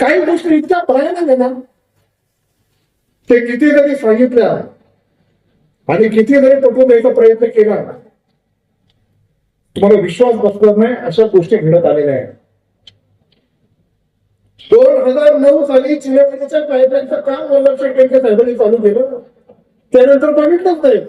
काही गोष्टी इतक्या भयानक आहे ना ते किती जरी सांगितल्या आणि किती जरी पटवून द्यायचा प्रयत्न केला. तुम्हाला विश्वास बसणार नाही अशा गोष्टी घडत आलेल्या आहेत. दोन हजार नऊ साली चिलेवाडीच्या कायद्यांचं काम वल्लभ शेट्टी साहेबांनी चालू केलं. त्यानंतर बघितलंच नाही.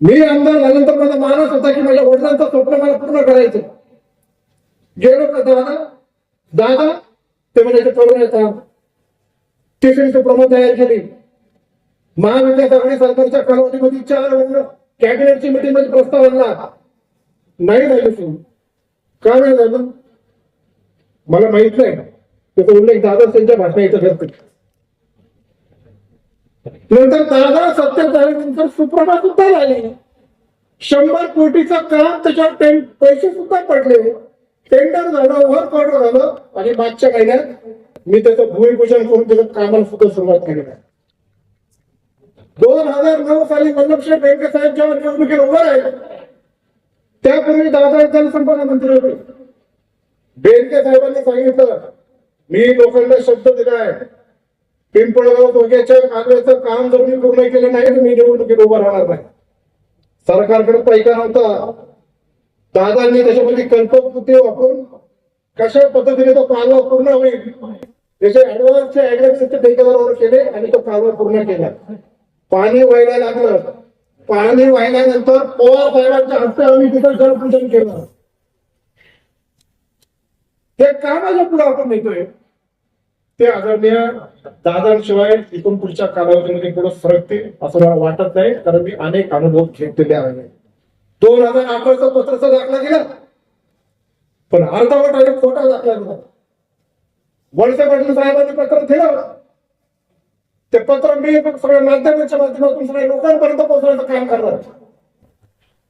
मी आमदार झाल्यानंतर माझा मानस होता की माझ्या वडिलांचं स्वप्न मला पूर्ण करायचं गेलो का दादा? दादा ते म्हणायचे करून येतात टिफिनची प्रमो तयार केली. महाविद्यालय आघाडी सरकारच्या कालावधीमध्ये चार वेळा कॅबिनेटची मिटिंगमध्ये प्रस्ताव आणला. नाही झालं सुरू. का नाही झालं? मला माहीत नाही. त्याचा उल्लेख दादा त्यांच्या भाषणा इथं करते नंतर दादा सत्य झाल्यानंतर सुप्रभा सुद्धा झाली. शंभर कोटीचं काम त्याच्यावर पैसे सुद्धा पडले. टेंडर झालं वर्क ऑर्डर झालं. आणि मागच्या महिन्यात मी त्याचं भूमिपूजन करून त्याचं कामाला सुद्धा सुरुवात केली आहे. दोन हजार नऊ साली वल्लभशेठ बँके साहेब जेव्हा निवडणुकीत उभं राहिले त्यापूर्वी दादा जलसंपदा मंत्री होते. बेनके साहेबांनी सांगितलं मी लोकांना शब्द दिलाय पिंपळगाव धोक्याच्या कालव्याचं काम जर मी पूर्ण केलं नाही तर मी निवडणुकीत उभं राहणार नाही. सरकारकडे पैका नव्हता. दादांनी त्याच्यामध्ये कल्पकृती वापरून कशा पद्धतीने तो कालवा पूर्ण होईल त्याचे ऍडव्हान्सचे ऍग्रेसिव्हचे ठेकेदारावर केले आणि तो कालवा पूर्ण केला. पाणी व्हायला लागलं. पाणी वाहिल्यानंतर पवार साहेबांच्या हस्ते आम्ही तिथं जलपूजन केलं. ते कामाच्या पुढे आपण नेतोय ते आदरणीय दादांशिवाय इथून पुढच्या कालावधीमध्ये पुढे सरकते असं मला वाटत नाही कारण मी अनेक अनुभव घेतलेले आहेत. दोन हजार अठराचा पत्राचा दाखला दिला. पण अर्धवट आणि खोटा दाखला दिला. वळसे पाटील साहेबांनी पत्र दिलं. ते पत्र मी सगळ्या माध्यमाच्या माध्यमातून सगळ्या लोकांपर्यंत पोहोचवण्याचं काम करणार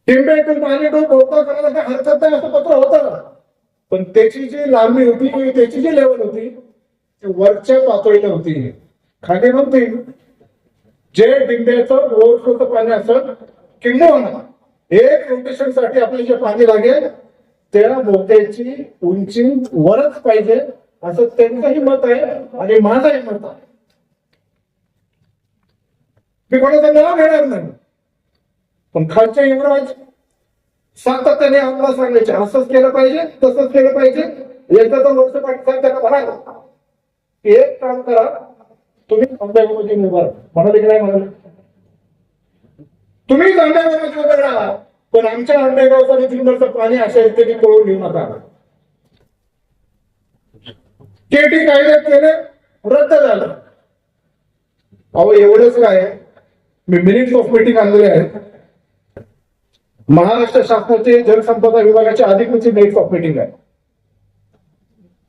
टिंबेतून पाणी डोक होता करायला काही हरकत नाही असं पत्र होतं. पण त्याची जी लांबी होती किंवा त्याची जी लेवल होती ती वरच्या पातळीला होती. खाली नव्हती. जे डिंब्याचं ओव्हरफ्लोचं पाणी असेल किंवा एक रोटेशनसाठी आपल्याला जे पाणी लागेल त्या मोत्याची उंची वरच पाहिजे असं त्यांचंही मत आहे आणि माझंही मत आहे. मी कोणाचं नाव घेणार नाही. पण खालच्या युवराज सातत्याने आम्हाला सांगायचे असंच केलं पाहिजे तसंच केलं पाहिजे. एकदा तर वर्ष पाटील त्यांना म्हणाला एक काम करा तुम्ही आंब्यामध्ये उभा म्हणाले की नाही म्हणाले? तुम्ही आंब्यामध्ये उभे राहा. पण आमच्या अंडेगावचा आणि पाणी अशा रीतीने पळून घेऊ नका. केटी कायद्यात केले रद्द झालं. अहो एवढंच काय मी मिनिट्स ऑफ मिटिंग आणलेले आहेत. महाराष्ट्र शासनाचे जलसंपदा विभागाच्या अधिकृत मिनिट्स ऑफ मिटिंग आहे.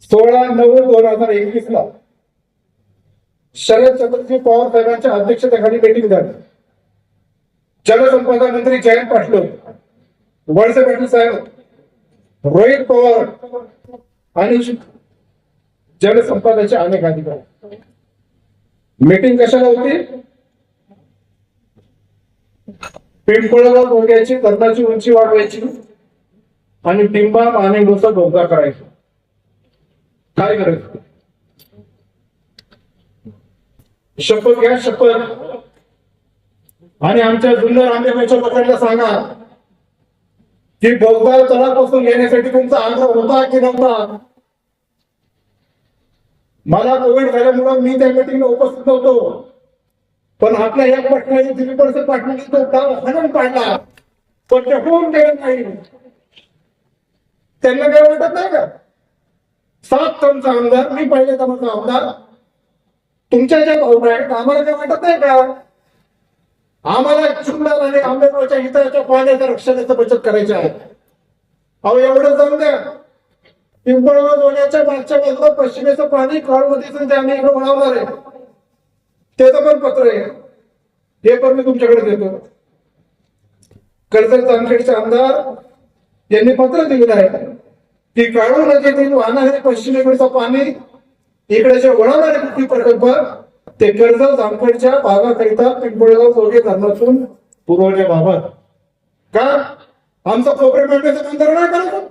सोळा नऊ दोन हजार एकवीस ला शरद चंद्रजी पवार साहेबांच्या अध्यक्षतेखाली मीटिंग झाली. जलसंपदा मंत्री जयंत पाटील वळसे पाटील साहेब रोहित पवार आणि जलसंपदाचे अनेक अधिकारी. मीटिंग कशाला होती? पिंपळगाव धोक्याची तरणाची उंची वाढवायची आणि टिंबा मानेडोसा धोका करायचा. काय करायचं? शपथ घ्या शपथ. आणि आमच्या जुन्नर आंबेबाईच्या लोकांना सांगा की बोगदा तळापासून येण्यासाठी तुमचा आग्रह होता की नव्हता? मला कोविड झाल्यामुळं मी त्या मीटिंगला उपस्थित नव्हतो. पण आपल्या या पटण्याने दिलीप वळसे पाटलांनी तो गाव हनन पाडला पण ते होऊन गेलं नाही. त्यांना काय वाटत नाही का? सात टनचा आमदार मी पहिले टनचा आमदार. तुमच्या ज्या भावना आहेत आम्हाला काय वाटत नाही का? आम्हाला चुकणार आणि आंबेगावच्या हिताच्या पाण्याच्या रक्षणाचं बचत करायचे आहे. अहो एवढं जाऊन द्या. पिंपळगाव दोन्याच्या मागच्या बाजूला पश्चिमेचं पाणी काळमध्येच ते आम्ही इकडे वळवणार आहे. त्याचं पण पत्र आहे. हे पण मी तुमच्याकडे देतो. कर्जत जामखेडचे आमदार यांनी पत्र दिलेलं आहे की काळू नदीतील वाहणारे पश्चिमेकडचं पाणी इकडे जे वळवणारे प्रकल्प ते जामखेडच्या भागाकरिता पिंपळगाव जोगे धरणातून पुरवण्याबाबत. का? आमचं कोपरे पेटण्याचं काम तर नाही करायचं?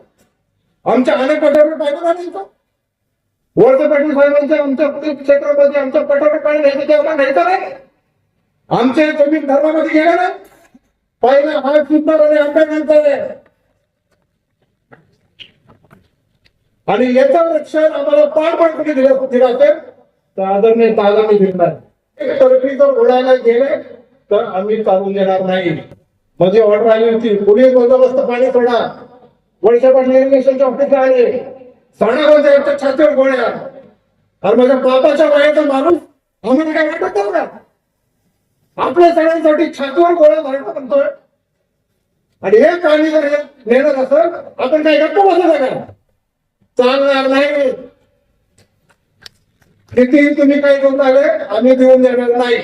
आमच्या अनेक पटावर पाहिजे नाही वळसे पाटील साहेबांच्या आमच्या क्षेत्रामध्ये आमच्या पटावर पाणी घ्यायचं तेव्हा नाही तर नाही. आमच्या जमीन धर्मामध्ये गेलं ना पाहिलं हा सुंदर आणि आंबेडकर आहे. आणि याचं रक्षण आम्हाला पार कुठे दिलं दिलं असेल? तर आदरणीय ताला मी एक तर्फी जर उडायला गेले तर आम्ही चालून देणार नाही. माझी ऑर्डर आली होती पोलीस बंदोबस्त पाणी सोडा. वळशा पाटील इरिगेशनच्या ऑफिसला आले. साडेबाजा छातीवर गोळ्या. आणि माझ्या बापाच्या वयाचा माणूस आम्हाला काय वाटत का? आपल्या सगळ्यांसाठी छातीवर गोळ्या भरणं म्हणतोय. आणि हे प्राणी जर नेणार असं आपण काय गप्प बसू चालणार नाही. किती तुम्ही काही करून आले आम्ही देऊन देणार नाही.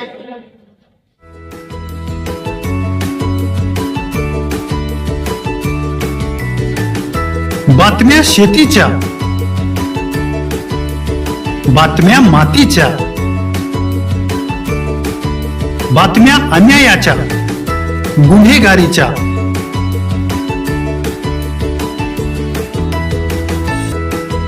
बातम्या शेतीच्या बातम्या मातीच्या बातम्या अन्यायाच्या गुन्हेगारीच्या.